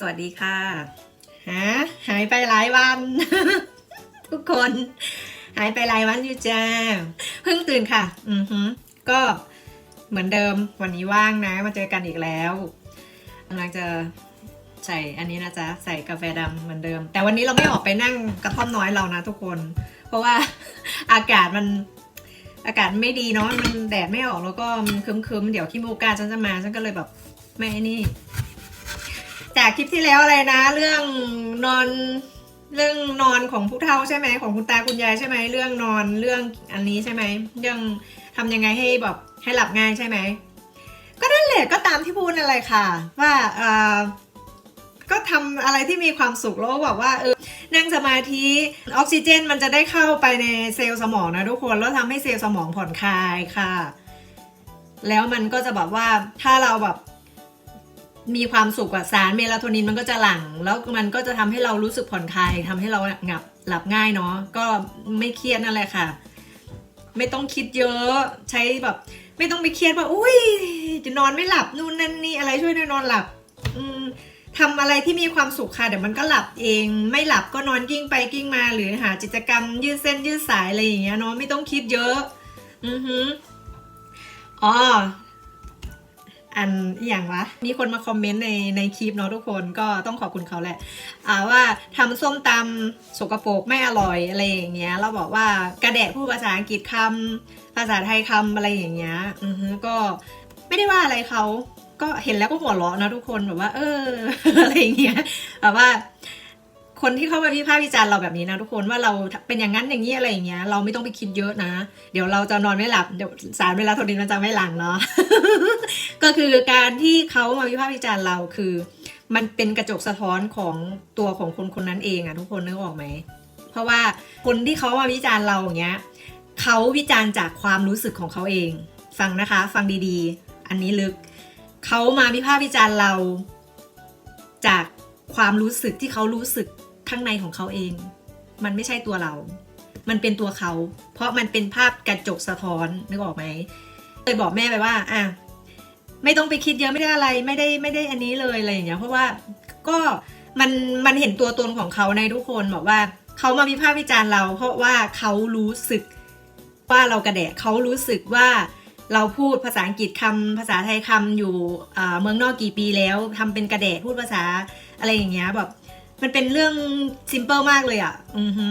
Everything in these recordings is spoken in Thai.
สวัสดีค่ะฮะหายไปหลายวัน ทุกคน หายไปหลายวันอยู่จ้าเพิ่งตื่นค่ะ อือฮึก็เหมือนเดิมวันนี้ว่างนะ มาเจอกันอีกแล้วกำลังจะใส่อันนี้นะจ๊ะใส่กาแฟดำเหมือนเดิม แต่วันนี้เราไม่ออกไปนั่งกระท่อมน้อยเรานะทุกคน เพราะว่าอากาศมันอากาศไม่ดีเนาะมันแดดไม่ออกแล้วก็มันครึมๆเดี๋ยวขี้มูกาฉันจะมาฉันก็เลยแบบไม่นี่ จากคลิปที่แล้วอะไรนะ เรื่องนอนเรื่องนอนของผู้เฒ่าใช่ไหมของคุณตาคุณยายใช่ไหมเรื่องนอนเรื่องอันนี้ใช่ไหมเรื่องทำยังไงให้แบบให้หลับง่ายใช่ไหมก็นั่นแหละก็ตามที่พูดนั่นแหละค่ะ ว่าเออก็ทำอะไรที่มีความสุขแล้วแบบว่าเออนั่งสมาธิออกซิเจนมันจะได้เข้าไปในเซลล์สมองนะทุกคนแล้วทำให้เซลล์สมองผ่อนคลายค่ะ แล้วมันก็จะแบบว่าถ้าเราแบบ มีความสุขอะสารเมลาโทนินมันก็จะหลั่งแล้วมันก็จะทำให้เรารู้สึกผ่อนคลายทำให้เราหลับหลับง่ายเนาะก็ไม่เครียดนั่นแหละค่ะ ไม่ต้องคิดเยอะใช้แบบ ไม่ต้องไปเครียดว่าอุ้ยจะนอนไม่หลับนู่นนั่นนี่อะไรช่วยให้นอนหลับ อืมทำอะไรที่มีความสุขค่ะเดี๋ยวมันก็หลับเอง ไม่หลับก็นอนกิ้งไปกิ้งมา หรือหากิจกรรมยืดเส้นยืดสายอะไรอย่างเงี้ยเนาะไม่ต้องคิดเยอะ อือฮึอ๋อ อันอหย่างวะมีคนมาคอมเมนต์ในในคลิปเนาะทุกคนก็ต้องขอบคุณเขาแหละอ่าว่าทำส้มตำสกปรกไม่อร่อยอะไรอย่างเงี้ยเราบอกว่ากระแดะพูดภาษาอังกฤษคำภาษาไทยคำอะไรอย่างเงี้ยอือฮึก็ไม่ได้ว่าอะไรเขาก็เห็นแล้วก็หัวเราะนะทุกคนแบบว่า เอออะไรอย่างเงี้ยแบบว่า คนที่เข้ามาวิพากษ์วิจารณ์เราแบบนี้นะทุกคนว่าเราเป็นอย่างนั้นอย่างนี้อะไรอย่างเงี้ยเราไม่ต้องไปคิดเยอะนะ เดี๋ยวเราจะนอนไม่หลับเดี๋ยวสารเวลาโทนินมันจะไม่หลังเนาะก็คือการที่เขามาวิพากษ์วิจารณ์เราคือ มันเป็นกระจกสะท้อนของตัวของคนคนนั้นเองอะทุกคนนึกออกไหมเพราะว่าคนที่เขามาวิจารณ์เราอย่างเงี้ยเขาวิจารณ์จากความรู้สึกของเขาเอง ฟังนะคะ ฟังดีๆ อันนี้ลึกเขามาวิพากษ์วิจารณ์เรา จากความรู้สึกที่เขารู้สึก ข้างในของเขาเอง มันไม่ใช่ตัวเรา มันเป็นตัวเขา เพราะมันเป็นภาพกระจกสะท้อนนึกออกไหมเลยบอกแม่ไปว่าอะไม่ต้องไปคิดเยอะไม่ได้อะไรไม่ได้ไม่ได้อันนี้เลยอะไรอย่างเงี้ยเพราะว่าก็มันมันเห็นตัวตนของเขาในทุกคนบอกว่าเขามาวิพากษ์วิจารณ์เรา เพราะว่าเขารู้สึกว่าเรากระแดะเขารู้สึกว่าเราพูดภาษาอังกฤษคำภาษาไทยคำอยู่เมืองนอกกี่ปีแล้วทำเป็นกระแดะพูดภาษาอะไรอย่างเงี้ยแบบ มันเป็นเรื่องซิมเปิลมากเลยอะ อือฮึ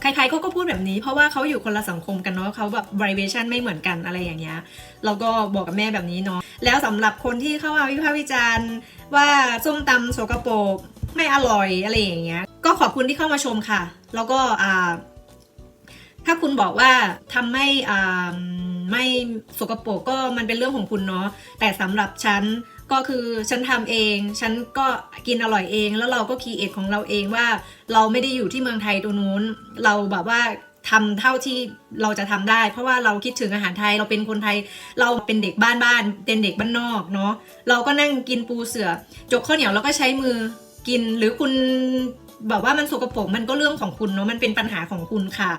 ใครๆเขาก็พูดแบบนี้ เพราะว่าเขาอยู่คนละสังคมกันเนาะเขาแบบ vibration ไม่เหมือนกันอะไรอย่างเงี้ยเราก็บอกกับแม่แบบนี้เนาะแล้วสำหรับคนที่เข้ามาวิพากษ์วิจารณ์ว่าส้มตำโสกโปกไม่อร่อยอะไรอย่างเงี้ย ก็ขอบคุณที่เข้ามาชมค่ะ แล้วก็อ่าถ้าคุณบอกว่าทำไม่อ่าไม่สกปรกก็มันเป็นเรื่องของคุณเนาะแต่สำหรับฉัน ก็คือฉันทำเอง ฉันก็กินอร่อยเอง แล้วเราก็คีเอทของเราเองว่า เราไม่ได้อยู่ที่เมืองไทยตรงนู้น เราแบบว่าทำเท่าที่เราจะทำได้ เพราะว่าเราคิดถึงอาหารไทยเราเป็นคนไทย เราเป็นเด็กบ้านบ้านเป็นเด็กบ้านนอกเนาะเราก็นั่งกินปูเสือจกข้าวเหนียวเราก็ใช้มือกินหรือคุณแบบว่ามันสกปรกมันก็เรื่องของคุณเนาะมันเป็นปัญหาของคุณค่ะ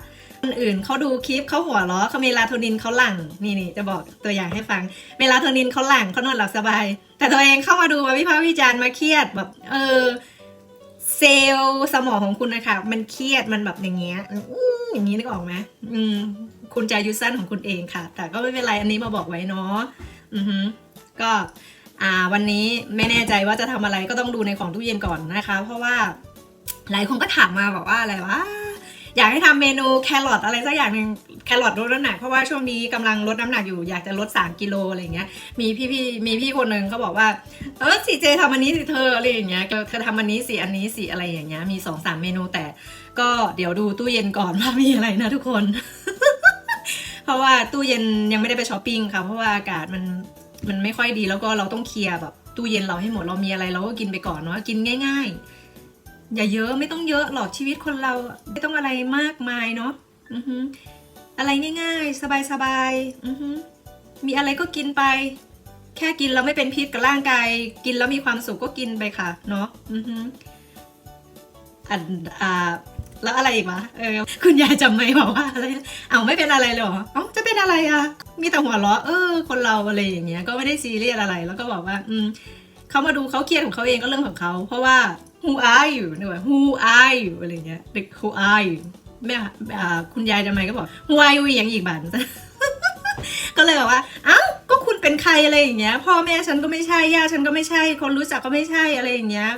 คนอื่นเขาดูคลิปเขาหัวเราะเขาเมลาโทนินเขาหลั่งนี่นี่จะบอกตัวอย่างให้ฟัง เมลาโทนินเขาหลั่งเขานอนหลับสบาย แต่ตัวเองเข้ามาดูมาวิพากษ์วิจารณ์มาเครียดแบบ เออ เซลล์สมองของคุณนะคะมันเครียดมันแบบอย่างเงี้ยอย่างนี้นึกออกไหมอืม คุณจะยุสั้นของคุณเองค่ะ แต่ก็ไม่เป็นไรอันนี้มาบอกไว้เนาะอือฮึก็อ่าวันนี้ไม่แน่ใจว่าจะทำอะไรก็ต้องดูในของตู้เย็นก่อนนะคะ เพราะว่าหลายคนก็ถามมาบอกว่าอะไรวะ อยากให้ทำเมนูแครอทอะไรสักอย่างหนึ่งแครอทลดน้ำหนักเพราะว่าช่วงนี้กำลังลดน้ำหนักอยู่อยากจะลด 3 กิโลอะไรอย่างเงี้ยมีพี่พี่มีพี่คนหนึ่งเขาบอกว่า เออสีเจทำอันนี้สิเธออะไรอย่างเงี้ยเธอทำอันนี้สิอันนี้สิอะไรอย่างเงี้ยมีสองสามเมนูแต่ก็เดี๋ยวดูตู้เย็นก่อนว่ามีอะไรนะทุกคน เพราะว่าตู้เย็นยังไม่ได้ไปช้อปปิ้งค่ะเพราะว่าอากาศมันมันไม่ค่อยดีแล้วก็เราต้องเคลียร์แบบตู้เย็นเราให้หมดเรามีอะไรเราก็กินไปก่อนเนาะกินง่าย ๆ อย่าเยอะไม่ต้องเยอะหรอกชีวิตคนเราไม่ต้องอะไรมากมายเนาะอือฮึอะไรง่ายๆ สบายๆอือฮึมีอะไรก็กินไป แค่กินแล้วไม่เป็นพิษกับร่างกาย กินแล้วมีความสุขก็กินไปค่ะ เนาะอือฮึอันอ่าแล้วอะไรอีกวะเออคุณยายจำไม่บอกว่าอะไรเอาไม่เป็นอะไรเลยเหรอเอ้าจะเป็นอะไรอะมีแต่หัวเราะเออ คนเราอะไรอย่างเงี้ยก็ไม่ได้ซีเรียสอะไร แล้วก็บอกว่า อืม เขามาดูเขาเครียดของเขาเองก็เรื่องของเขาเพราะว่า who are you เนี่ยว่า who are you อะไรเงี้ยเด็ก who are you แม่อ่าคุณยายจะไมก็บอก who are you อย่างอีกบันก็เลยบอกว่าอ้าวก็คุณเป็นใครอะไรอย่างเงี้ย พ่อแม่ฉันก็ไม่ใช่ญาติฉันก็ไม่ใช่ คนรู้จักก็ไม่ใช่อะไรอย่างเงี้ย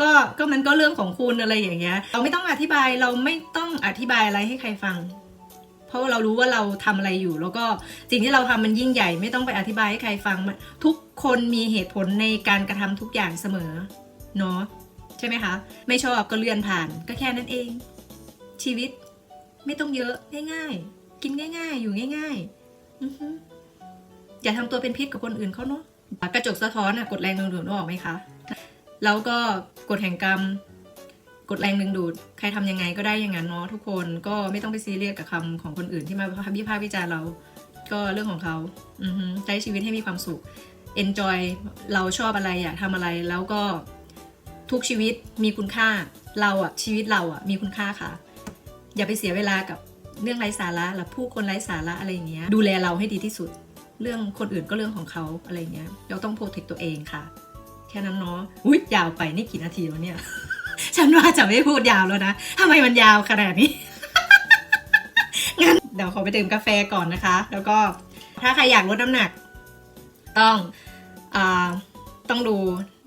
ก็ก็มันก็เรื่องของคุณอะไรอย่างเงี้ย เราไม่ต้องอธิบายเราไม่ต้องอธิบายอะไรให้ใครฟัง ราะว่าเรารู้ว่าเราทำอะไรอยู่ แล้วก็สิ่งที่เราทำมันยิ่งใหญ่ไม่ต้องไปอธิบายให้ใครฟังทุกคนมีเหตุผลในการกระทำทุกอย่างเสมอเนาะใช่ไหมคะ ไม่ชอบก็เลื่อนผ่านก็แค่นั้นเอง ชีวิตไม่ต้องเยอะง่ายๆ กินง่าย ๆ อยู่ง่ายๆออย่าทำตัวเป็นพิษกับคนอื่นเขาเนาะกระจกสะท้อนอะกดแรงดึงดูดออกไหมคะ แล้วก็กฎแห่งกรรม กดแรงดึงดูด ใครทำยังไงก็ได้อย่างนั้นเนาะทุกคนก็ไม่ต้องไปซีเรียสกับคำของคนอื่นที่มาวิพากษ์วิจารณ์เรา ก็เรื่องของเขาอใช้ชีวิตให้มีความสุข enjoy เราชอบอะไรอยากทำอะไรแล้วก็ทุกชีวิตมีคุณค่าเราอะชีวิตเราอะมีคุณค่าค่ะ อย่าไปเสียเวลากับเรื่องไร้สาระหรือผู้คนไร้สาระอะไรอย่างเงี้ยดูแลเราให้ดีที่สุด เรื่องคนอื่นก็เรื่องของเขาอะไรเงี้ยเราต้องโปรเทคตัวเองค่ะ แค่นั้นเนาะอุ้ยยาวไปนี่กี่นาทีแล้วเนี่ย ฉันว่าจะไม่พูดยาวแล้วนะทำไมมันยาวขนาดนี้ งั้นเดี๋ยวขอไปดื่มกาแฟก่อนนะคะ แล้วก็ถ้าใครอยากลดน้ำหนัก ต้องอต้องดู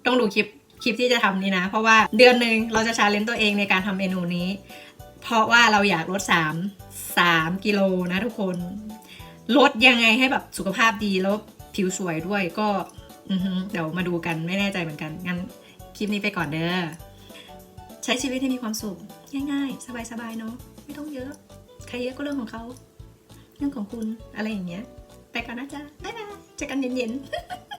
ต้องดูคลิปคลิปที่จะทำนี้นะ เพราะว่าเดือนหนึ่งเราจะชาเลนจ์ตัวเองในการทำเมนูนี้ เพราะว่าเราอยากลด 3 3 กิโลนะทุกคน ลดยังไงให้แบบสุขภาพดีแล้วผิวสวยด้วยก็เดี๋ยวมาดูกันไม่แน่ใจเหมือนกัน งั้นคลิปนี้ไปก่อนเด้อ ใช้ชีวิตให้มีความสุขง่ายๆ สบายๆเนาะไม่ต้องเยอะ ใครเยอะก็เรื่องของเขา เรื่องของคุณอะไรอย่างเงี้ย ไปก่อนนะจ๊ะบ๊ายบายเจอกันเย็นๆ